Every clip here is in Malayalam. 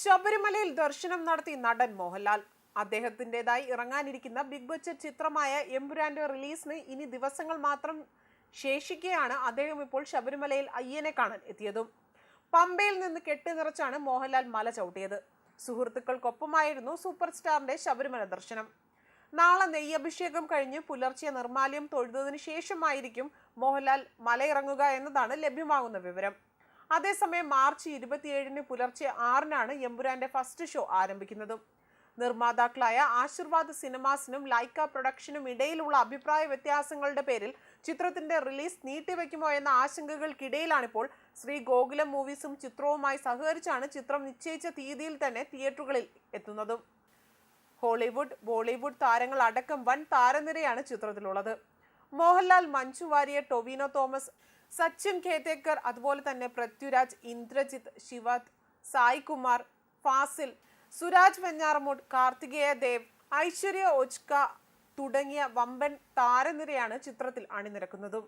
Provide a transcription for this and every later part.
ശബരിമലയിൽ ദർശനം നടത്തി നടൻ മോഹൻലാൽ. അദ്ദേഹത്തിന്റെതായി ഇറങ്ങാനിരിക്കുന്ന ബിഗ് ബഡ്ജറ്റ് ചിത്രമായ എമ്പുരാന്റെ റിലീസിന് ഇനി ദിവസങ്ങൾ മാത്രം ശേഷിക്കെയാണ് അദ്ദേഹം ഇപ്പോൾ ശബരിമലയിൽ അയ്യനെ കാണാൻ എത്തിയതും. പമ്പയിൽ നിന്ന് കെട്ടി നിറച്ചാണ് മോഹൻലാൽ മല ചവിട്ടിയത്. സുഹൃത്തുക്കൾക്കൊപ്പമായിരുന്നു സൂപ്പർ സ്റ്റാറിന്റെ ശബരിമല ദർശനം. നാളെ നെയ്യഭിഷേകം കഴിഞ്ഞ് പുലർച്ചെ നിർമാല്യം തൊഴുതതിനു ശേഷമായിരിക്കും മോഹൻലാൽ മലയിറങ്ങുക എന്നതാണ് ലഭ്യമാകുന്ന വിവരം. അതേസമയം മാർച്ച് ഇരുപത്തിയേഴിന് പുലർച്ചെ ആറിനാണ് എമ്പുരാന്റെ ഫസ്റ്റ് ഷോ ആരംഭിക്കുന്നത്. നിർമ്മാതാക്കളായ ആശീർവാദ് സിനിമാസിനും ലൈക്ക പ്രൊഡക്ഷനും ഇടയിലുള്ള അഭിപ്രായ വ്യത്യാസങ്ങളുടെ പേരിൽ ചിത്രത്തിന്റെ റിലീസ് നീട്ടിവെക്കുമോ എന്ന ആശങ്കകൾക്കിടയിലാണിപ്പോൾ ശ്രീ ഗോകുലം മൂവീസും ചിത്രവുമായി സഹകരിച്ചാണ് ചിത്രം നിശ്ചയിച്ച തീയതിയിൽ തന്നെ തിയേറ്ററുകളിൽ എത്തുന്നതും. ഹോളിവുഡ് ബോളിവുഡ് താരങ്ങൾ അടക്കം വൻ താരനിരയാണ് ചിത്രത്തിലുള്ളത്. മോഹൻലാൽ മഞ്ജു വാര്യർ ടൊവിനോ തോമസ് സച്ചിൻ ഖേത്തേക്കർ അതുപോലെ തന്നെ പൃഥ്വിരാജ് ഇന്ദ്രജിത്ത് ശിവത് സായ് കുമാർ ഫാസിൽ സുരാജ് വെഞ്ഞാറമൂട് കാർത്തികേയ ദേവ് ഐശ്വര്യ ഒച്ക തുടങ്ങിയ വമ്പൻ താരനിരയാണ് ചിത്രത്തിൽ അണിനിരക്കുന്നതും.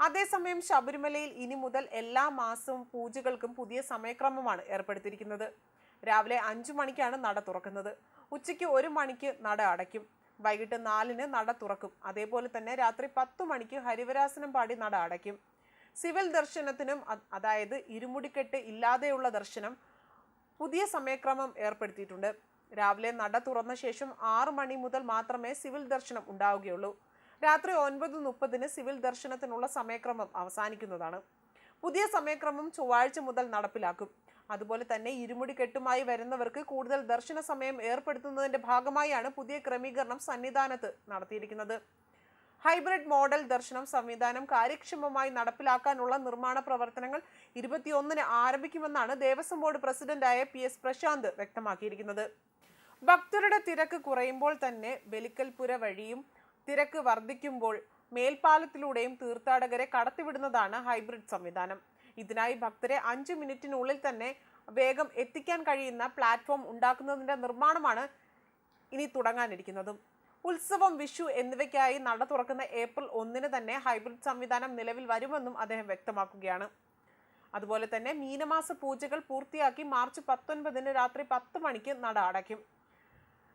അതേസമയം ശബരിമലയിൽ ഇനി മുതൽ എല്ലാ മാസവും പൂജകൾക്കും പുതിയ സമയക്രമമാണ് ഏർപ്പെടുത്തിയിരിക്കുന്നത്. രാവിലെ അഞ്ചു മണിക്കാണ് നട തുറക്കുന്നത്. ഉച്ചയ്ക്ക് ഒരു മണിക്ക് നട അടയ്ക്കും. വൈകിട്ട് നാലിന് നട തുറക്കും. അതേപോലെ തന്നെ രാത്രി പത്ത് മണിക്ക് ഹരിവരാസനം പാടി നട അടയ്ക്കും. സിവിൽ ദർശനത്തിനും അതായത് ഇരുമുടിക്കെട്ട് ഇല്ലാതെയുള്ള ദർശനം പുതിയ സമയക്രമം ഏർപ്പെടുത്തിയിട്ടുണ്ട്. രാവിലെ നട തുറന്ന ശേഷം ആറ് മണി മുതൽ മാത്രമേ സിവിൽ ദർശനം ഉണ്ടാവുകയുള്ളൂ. രാത്രി ഒൻപത് മുപ്പതിന് സിവിൽ ദർശനത്തിനുള്ള സമയക്രമം അവസാനിക്കുന്നതാണ്. പുതിയ സമയക്രമം ചൊവ്വാഴ്ച മുതൽ നടപ്പിലാക്കും. അതുപോലെ തന്നെ ഇരുമുടി കെട്ടുമായി വരുന്നവർക്ക് കൂടുതൽ ദർശന സമയം ഏർപ്പെടുത്തുന്നതിന്റെ ഭാഗമായാണ് പുതിയ ക്രമീകരണം സന്നിധാനത്ത് നടത്തിയിരിക്കുന്നത്. ഹൈബ്രിഡ് മോഡൽ ദർശനം സംവിധാനം കാര്യക്ഷമമായി നടപ്പിലാക്കാനുള്ള നിർമ്മാണ പ്രവർത്തനങ്ങൾ ഇരുപത്തിയൊന്നിന് ആരംഭിക്കുമെന്നാണ് ദേവസ്വം ബോർഡ് പ്രസിഡന്റായ പി എസ് പ്രശാന്ത് വ്യക്തമാക്കിയിരിക്കുന്നത്. ഭക്തരുടെ തിരക്ക് കുറയുമ്പോൾ തന്നെ ബലിക്കൽപുര വഴിയും തിരക്ക് വർദ്ധിക്കുമ്പോൾ മേൽപ്പാലത്തിലൂടെയും തീർത്ഥാടകരെ കടത്തിവിടുന്നതാണ് ഹൈബ്രിഡ് സംവിധാനം. ഇതിനായി ഭക്തരെ അഞ്ച് മിനിറ്റിനുള്ളിൽ തന്നെ വേഗം എത്തിക്കാൻ കഴിയുന്ന പ്ലാറ്റ്ഫോം ഉണ്ടാക്കുന്നതിന്റെ നിർമ്മാണമാണ് ഇനി തുടങ്ങാനിരിക്കുന്നതും. ഉത്സവം വിഷു എന്നിവയ്ക്കായി നട തുറക്കുന്ന ഏപ്രിൽ ഒന്നിന് തന്നെ ഹൈബ്രിഡ് സംവിധാനം നിലവിൽ വരുമെന്നും അദ്ദേഹം വ്യക്തമാക്കുകയാണ്. അതുപോലെ തന്നെ മീനമാസ പൂജകൾ പൂർത്തിയാക്കി മാർച്ച് പത്തൊൻപതിന് രാത്രി പത്ത് മണിക്ക് നട അടയ്ക്കും.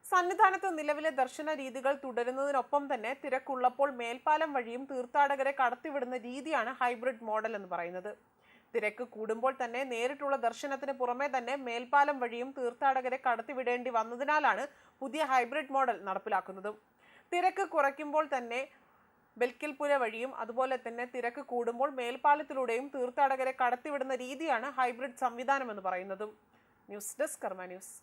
സന്നിധാനത്ത് നിലവിലെ ദർശന രീതികൾ തുടരുന്നതിനൊപ്പം തന്നെ തിരക്കുള്ളപ്പോൾ മേൽപ്പാലം വഴിയും തീർത്ഥാടകരെ കടത്തിവിടുന്ന രീതിയാണ് ഹൈബ്രിഡ് മോഡൽ എന്ന് പറയുന്നത്. തിരക്ക് കൂടുമ്പോൾ തന്നെ നേരിട്ടുള്ള ദർശനത്തിന് പുറമെ തന്നെ മേൽപ്പാലം വഴിയും തീർത്ഥാടകരെ കടത്തിവിടേണ്ടി വന്നതിനാലാണ് പുതിയ ഹൈബ്രിഡ് മോഡൽ നടപ്പിലാക്കുന്നത്. തിരക്ക് കുറയ്ക്കുമ്പോൾ തന്നെ ബെൽക്കിൽപുര വഴിയും അതുപോലെ തന്നെ തിരക്ക് കൂടുമ്പോൾ മേൽപ്പാലത്തിലൂടെയും തീർത്ഥാടകരെ കടത്തിവിടുന്ന രീതിയാണ് ഹൈബ്രിഡ് സംവിധാനം എന്ന് പറയുന്നതും. News desk Karma news.